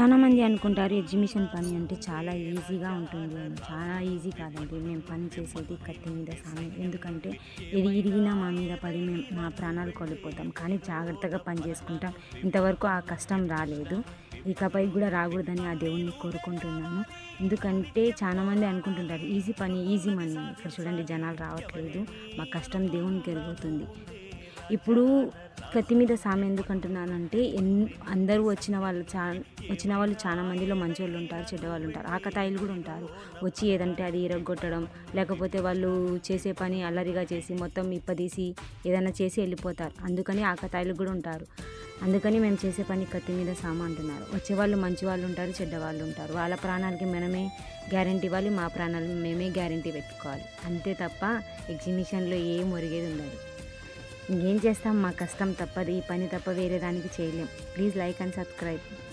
చాలామంది అనుకుంటారు ఎగ్జిబిషన్ పని అంటే చాలా ఈజీగా ఉంటుంది అని. చాలా ఈజీ కాదండి. మేము పని చేసేది కత్తి మీద సామి. ఎందుకంటే ఇది ఇరిగినా మా మీద పడి మేము మా ప్రాణాలు కోల్పోతాం. కానీ జాగ్రత్తగా పని చేసుకుంటాం. ఇంతవరకు ఆ కష్టం రాలేదు. ఇకపై కూడా రాకూడదని ఆ దేవుణ్ణి కోరుకుంటున్నాను. ఎందుకంటే చాలామంది అనుకుంటుంటారు ఈజీ పని ఈజీ మనీ. ఇక్కడ చూడండి జనాలు రావట్లేదు. మా కష్టం దేవునికి ఎరుగుతుంది ఇప్పుడు కత్తి మీద సామె ఎందుకు అంటున్నానంటే ఎన్ అందరూ వచ్చిన వాళ్ళు చా వచ్చిన వాళ్ళు చాలా మందిలో మంచోళ్ళు ఉంటారు చెడ్డవాళ్ళు ఉంటారు. ఆకతాయిలు కూడా ఉంటారు. వచ్చి ఏదంటే అది ఇరగొట్టడం లేకపోతే వాళ్ళు చేసే పని అల్లరిగా చేసి మొత్తం ఇప్పదీసి ఏదైనా చేసి వెళ్ళిపోతారు. అందుకని ఆకతాయిలు కూడా ఉంటారు. అందుకని మేము చేసే పని కత్తి మీద సామ అంటున్నారు. వచ్చేవాళ్ళు మంచి వాళ్ళు ఉంటారు చెడ్డవాళ్ళు ఉంటారు. వాళ్ళ ప్రాణాలకి మనమే గ్యారంటీ ఇవ్వాలి మా ప్రాణాలు మేమే గ్యారంటీ పెట్టుకోవాలి. అంతే తప్ప ఎగ్జిబిషన్లో ఏం ఒరిగేది ఉండదు. ఇంకేం చేస్తాం? మా కష్టం తప్పదు. ఈ పని తప్ప వేరే దానికి చేయలేం. Please like and subscribe.